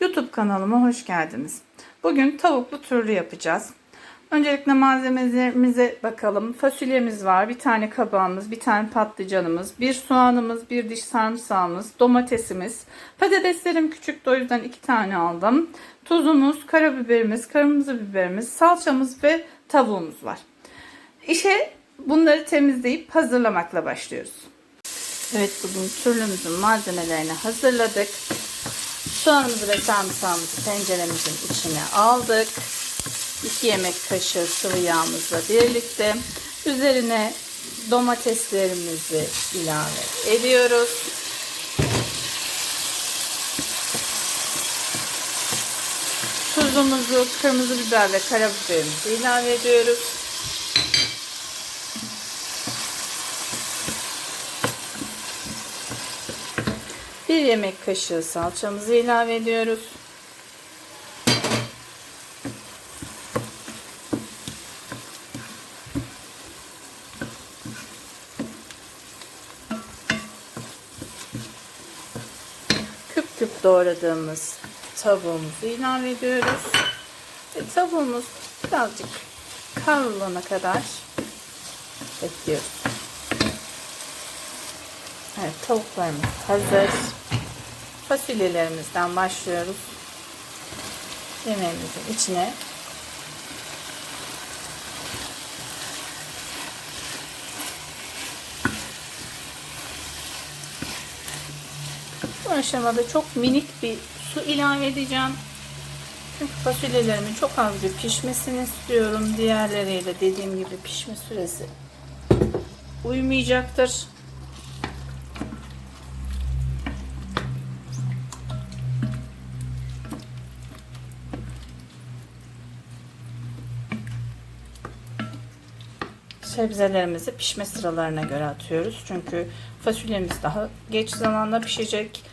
YouTube kanalıma hoş geldiniz. Bugün tavuklu türlü yapacağız. Öncelikle malzemelerimize bakalım. Fasulyemiz var, bir tane kabağımız, bir tane patlıcanımız, bir soğanımız, bir diş sarımsağımız, domatesimiz. Patateslerim küçüktü o yüzden iki tane aldım. Tuzumuz, karabiberimiz, kırmızı biberimiz, salçamız ve tavuğumuz var. İşe bunları temizleyip hazırlamakla başlıyoruz. Evet bugün türlümüzün malzemelerini hazırladık. Soğanımızı ve sarımsağımızı tenceremizin içine aldık. 2 yemek kaşığı sıvı yağımızla birlikte üzerine domateslerimizi ilave ediyoruz. Tuzumuzu, kırmızı biber ve karabiberimizi ilave ediyoruz. Bir yemek kaşığı salçamızı ilave ediyoruz. Küp küp doğradığımız tavuğumuzu ilave ediyoruz. Ve tavuğumuz birazcık kavrulana kadar bekliyoruz. Evet tavuklarımız hazır. Fasulyelerimizden başlıyoruz. Yemeğimizin içine bu aşamada çok minik bir su ilave edeceğim. Çünkü fasulyelerimin çok az bir pişmesini istiyorum. Diğerleriyle dediğim gibi pişme süresi uymayacaktır. Sebzelerimizi pişme sıralarına göre atıyoruz. Çünkü fasulyemiz daha geç zamanda pişecek.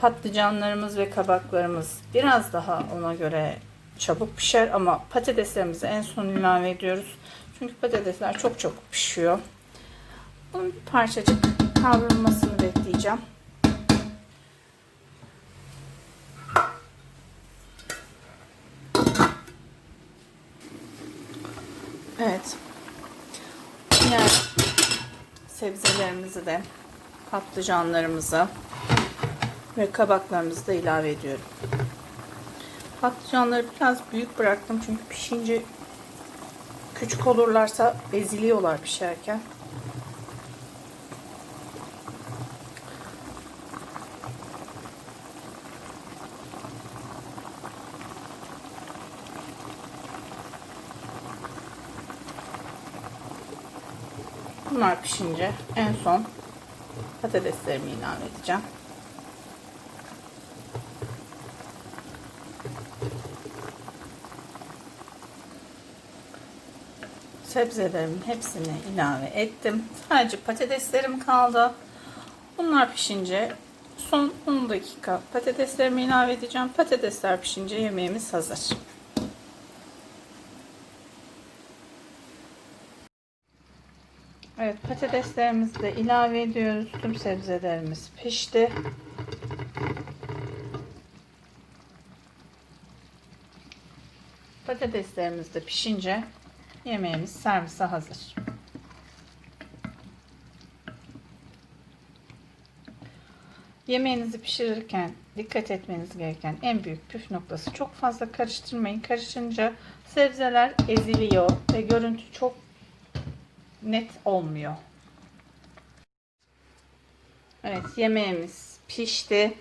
Patlıcanlarımız ve kabaklarımız biraz daha ona göre çabuk pişer ama patateslerimizi en son ilave ediyoruz. Çünkü patatesler çok çabuk pişiyor. Bunun bir parçacık kavrulmasını bekleyeceğim. Evet. Diğer sebzelerimizi de patlıcanlarımızı ve kabaklarımızı da ilave ediyorum. Patlıcanları biraz büyük bıraktım çünkü pişince küçük olurlarsa eziliyorlar pişerken. Bunlar pişince en son patateslerimi ilave edeceğim. Sebzelerimin hepsini ilave ettim. Sadece patateslerim kaldı. Bunlar pişince son 10 dakika patateslerimi ilave edeceğim. Patatesler pişince yemeğimiz hazır. Evet patateslerimizi de ilave ediyoruz. Tüm sebzelerimiz pişti. Patateslerimiz de pişince yemeğimiz servise hazır. Yemeğinizi pişirirken dikkat etmeniz gereken en büyük püf noktası çok fazla karıştırmayın. Karışınca sebzeler eziliyor ve görüntü çok net olmuyor. Evet yemeğimiz pişti.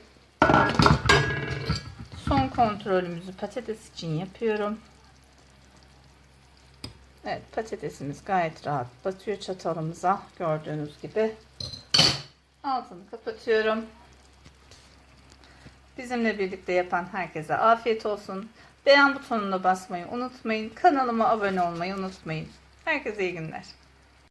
Son kontrolümüzü patates için yapıyorum. Evet patatesimiz gayet rahat batıyor çatalımıza gördüğünüz gibi. Altını kapatıyorum. Bizimle birlikte yapan herkese afiyet olsun. Beğen butonuna basmayı unutmayın. Kanalıma abone olmayı unutmayın. Herkese iyi günler.